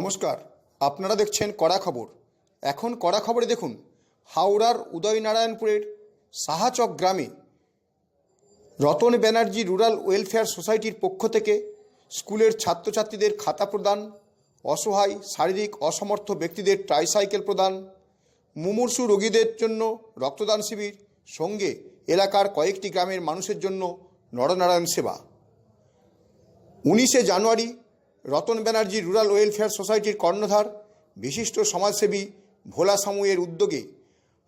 নমস্কার, আপনারা দেখছেন কড়া খবর। এখন কড়া খবরে দেখুন, হাওড়ার উদয়নারায়ণপুরের সাহাচক গ্রামে রতন ব্যানার্জি রুরাল ওয়েলফেয়ার সোসাইটির পক্ষ থেকে স্কুলের ছাত্রছাত্রীদের খাতা প্রদান, অসহায়, শারীরিক অসমর্থ ব্যক্তিদের ট্রাইসাইকেল প্রদান, মুমূর্ষু রোগীদের জন্য রক্তদান শিবির, সঙ্গে এলাকার কয়েকটি গ্রামের মানুষের জন্য নরনারায়ণ সেবা। উনিশে জানুয়ারি রতন ব্যানার্জি রুরাল ওয়েলফেয়ার সোসাইটির কর্ণধার, বিশিষ্ট সমাজসেবী ভোলা সামুয়ের উদ্যোগে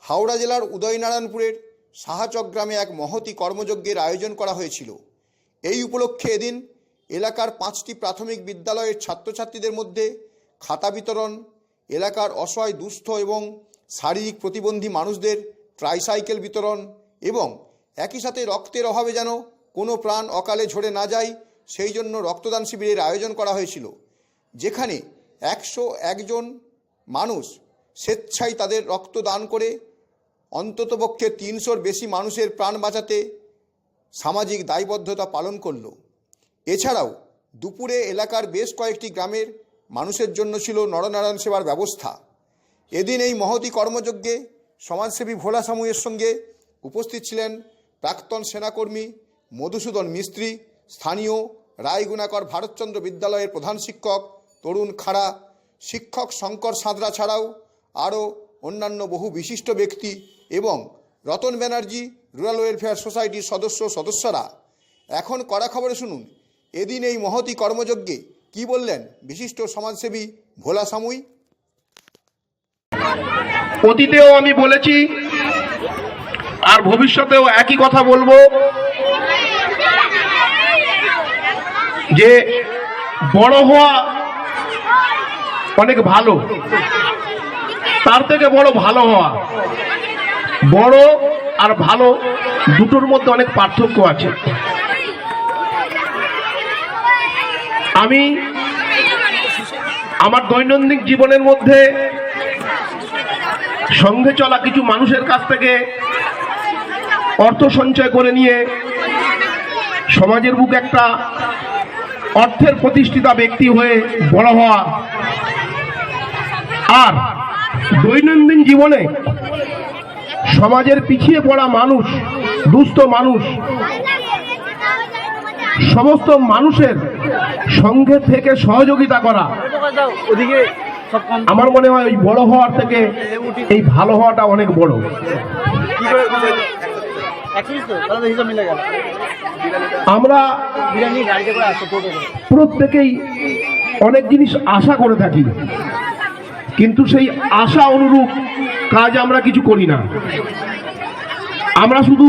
হাওড়া জেলার উদয়নারায়ণপুরের সাহাচক গ্রামে এক মহতি কর্মযজ্ঞের আয়োজন করা হয়েছিল। এই উপলক্ষে এদিন এলাকার পাঁচটি প্রাথমিক বিদ্যালয়ের ছাত্রছাত্রীদের মধ্যে খাতা বিতরণ, এলাকার অসহায়, দুস্থ এবং শারীরিক প্রতিবন্ধী মানুষদের ট্রাইসাইকেল বিতরণ এবং একই সাথে রক্তের অভাবে যেন কোনো প্রাণ অকালে ঝরে না যায় সেই জন্য রক্তদান শিবিরের আয়োজন করা হয়েছিল, যেখানে একশো একজন মানুষ স্বেচ্ছায় তাদের রক্ত দান করে, অন্ততপক্ষে তিনশোর বেশি মানুষের প্রাণ বাঁচাতে সামাজিক দায়বদ্ধতা পালন করল। এছাড়াও দুপুরে এলাকার বেশ কয়েকটি গ্রামের মানুষের জন্য ছিল নরনারায়ণ সেবার ব্যবস্থা। এদিন এই মহতি কর্মযজ্ঞে সমাজসেবী ভোলা সামুয়ের সঙ্গে উপস্থিত ছিলেন প্রাক্তন সেনাকর্মী মধুসূদন মিস্ত্রি, স্থানীয় রায়গুণাকর ভারতচন্দ্র বিদ্যালয়ের প্রধান শিক্ষক, তরুণ খাড়া, শিক্ষক শঙ্কর সাঁতরা ছাড়াও আরও অন্যান্য বহু বিশিষ্ট ব্যক্তি এবং রতন ব্যানার্জি রুরাল ওয়েলফেয়ার সোসাইটির সদস্য সদস্যরা। এখন কড়া খবরে শুনুন, এদিন এই মহতি কর্মযজ্ঞে কি বললেন বিশিষ্ট সমাজসেবী ভোলা সামুই? অতীতেও আমি বলেছি, আর ভবিষ্যতেও একই কথা বলব। যে বড় হওয়া অনেক ভালো, তার থেকে বড় ভালো হওয়া, বড় আর ভালো দুটোর মধ্যে অনেক পার্থক্য আছে। আমি আমার দৈনন্দিন জীবনের মধ্যে সঙ্গে চলা কিছু মানুষের কাছ থেকে অর্থ সঞ্চয় করে নিয়ে সমাজের বুকে একটা অর্থের প্রতিষ্ঠিতা ব্যক্তি হয়ে বড় হওয়া। আর দৈনন্দিন জীবনে সমাজের পিছিয়ে পড়া মানুষ, দুস্থ মানুষ, সমস্ত মানুষের সঙ্গে থেকে সহযোগিতা করা। আমার মনে হয় ওই বড় হওয়ার থেকে এই ভালো হওয়াটা অনেক বড়। আমরা প্রত্যেকেই অনেক জিনিস আশা করে থাকি কিন্তু সেই আশা অনুরূপ কাজ আমরা কিছু করি না। আমরা শুধু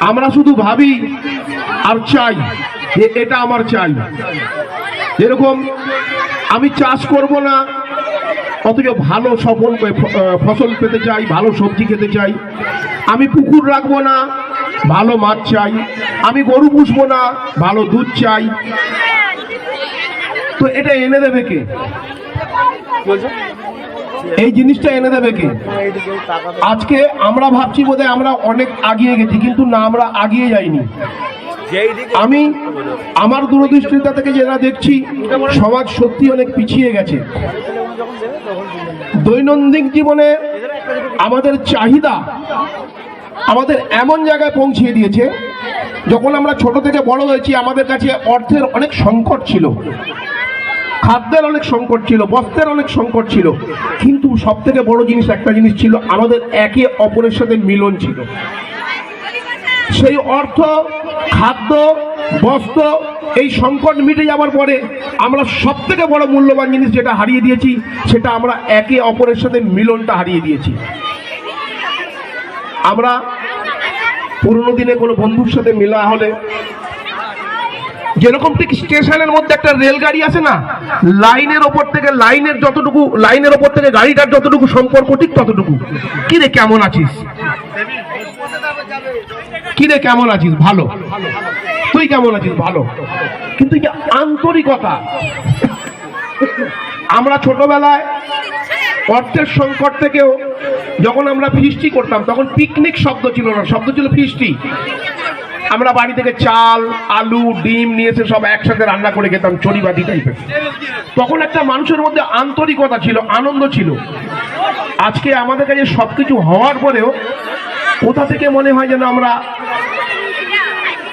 আমরা শুধু ভাবি আর চাই যে এটা আমার চাই। যেরকম আমি চাষ করব না অথচ ভালো সফল ফসল পেতে চাই ভালো সবজি খেতে চাই। আমি পুকুর রাখব না ভালো মাছ চাই। আমি গরু পুষবো না ভালো দুধ চাই। তো এটা এনে দেবে কে? এই জিনিসটা এনে দেবে কে? আজকে আমরা ভাবছি বোধহয় আমরা অনেক আগিয়ে গেছি কিন্তু না আমরা আগিয়ে যাইনি। আমি আমার দূরদৃষ্টিতা থেকে যেটা দেখছি, সমাজ সত্যি অনেক পিছিয়ে গেছে। দৈনন্দিন জীবনে আমাদের চাহিদা আমাদের এমন জায়গায় পৌঁছিয়ে দিয়েছে, যখন আমরা ছোট থেকে বড় হয়েছি, আমাদের কাছে অর্থের অনেক সংকট ছিল। খাদ্যের অনেক সংকট ছিল, বস্ত্রের অনেক সংকট ছিল। কিন্তু সব থেকে বড় জিনিস একটা জিনিস ছিল, আমাদের একে অপরের সাথে মিলন ছিল। সেই অর্থ খাদ্য, বস্ত্র, এই সংকট মিটে যাওয়ার পরে আমরা সব থেকে বড় মূল্যবান জিনিস যেটা হারিয়ে দিয়েছি, সেটা আমরা একে অপরের সাথে মিলনটা হারিয়ে দিয়েছি। আমরা পুরোনো দিনে কোনো বন্ধুর সাথে মেলা হলে, যেরকম ঠিক স্টেশনের মধ্যে একটা রেলগাড়ি আছে না, লাইনের ওপর থেকে লাইনের যতটুকু, লাইনের ওপর থেকে গাড়িটার যতটুকু সম্পর্ক, ঠিক ততটুকু। কি রে কেমন আছিস? কি রে কেমন আছিস? ভালো। তুই কেমন আছিস? ভালো। কিন্তু আন্তরিকতা, আমরা ছোটবেলায় অর্থের সংকট থেকেও যখন আমরা ফিস্টি করতাম, তখন পিকনিক শব্দ ছিল না। শব্দ ছিল ফিস্টি। আমরা বাড়ি থেকে চাল, আলু, ডিম নিয়ে এসে সব একসাথে রান্না করে খেতাম, চড়িবাদি টাইপের তখন একটা মানুষের মধ্যে আন্তরিকতা ছিল, আনন্দ ছিল। আজকে আমাদের কাছে সব কিছু হওয়ার পরেও কোথা থেকে মনে হয় যেন আমরা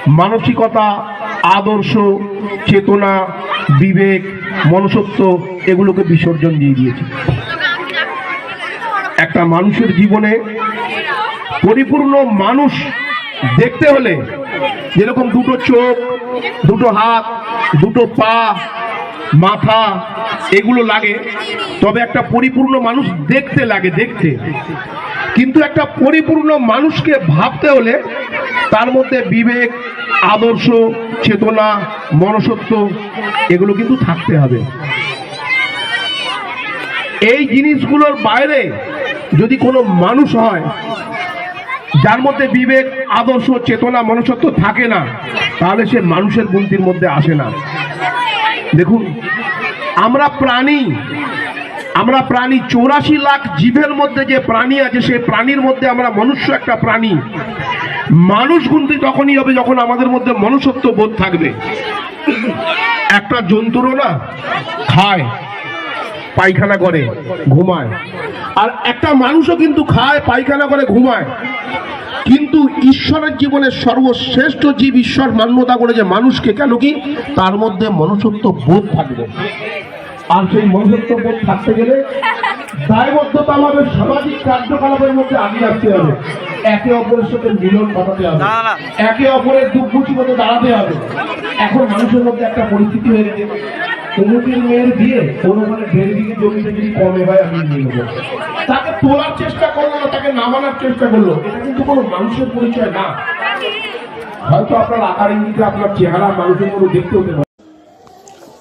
মানসিকতা, আদর্শ, চেতনা, বিবেক, মনুষ্যত্ব এগুলোকে বিসর্জন দিয়ে দিয়েছে। একটা মানুষের জীবনে পরিপূর্ণ মানুষ দেখতে হলে যেরকম দুটো চোখ, দুটো হাত, দুটো পা, মাথা এগুলো লাগে, তবে একটা পরিপূর্ণ মানুষ দেখতে লাগে, দেখতে। কিন্তু একটা পরিপূর্ণ মানুষকে ভাবতে হলে তার মধ্যে বিবেক আদর্শ, চেতনা মনসত্ব এগুলো কিন্তু থাকতে হবে। এই জিনিসগুলোর বাইরে যদি কোনো মানুষ হয়, যার মধ্যে বিবেক, আদর্শ, চেতনা, মনুষ্যত্ব থাকে না, তাহলে সে মানুষের গুনতির মধ্যে আসে না। দেখুন, আমরা প্রাণী আমরা প্রাণী চৌরাশি লাখ জীবের মধ্যে যে প্রাণী আছে, সেই প্রাণীর মধ্যে আমরা মনুষ্য একটা প্রাণী। মানুষ গুনতি তখনই হবে যখন আমাদের মধ্যে মনুষ্যত্ব বোধ থাকবে। একটা জন্তুরও না, খায়, পায়খানা করে, ঘুমায়। আর একটা মানুষও কিন্তু খায়, পায়খানা করে, ঘুমায়। কিন্তু ঈশ্বরের জীবনের সর্বশ্রেষ্ঠ জীব ঈশ্বর মান্যতা করেছে মানুষকে কেন কি? তার মধ্যে মনুষ্যত্ব বোধ থাকবে। আর সেই মনুষ্যত্ব বোধ থাকতে গেলে দায়বদ্ধতা আমাদের সামাজিক কার্যকলাপের মধ্যে আগে আসতে হবে। একে অপরের সাথে মিলন ঘটাতে হবে। না, না। একে অপরের দুঃখ মধ্যে দাঁড়াতে হবে। এখন মানুষের মধ্যে একটা পরিস্থিতি হয়ে গেছে। অমুকের মেয়ের বিয়ে অনুমানে দেড় দিকে জমিতে যদি কমে হয় আমি নিয়ে নেব। তাকে তোলার চেষ্টা করল না তাকে নামানোর চেষ্টা করল। এটা কিন্তু কোনো মানুষের পরিচয় না। হয়তো আপনার আকার ইঙ্গিতে আপনার চেহারা মানুষের মধ্যে দেখতে হতে পারে।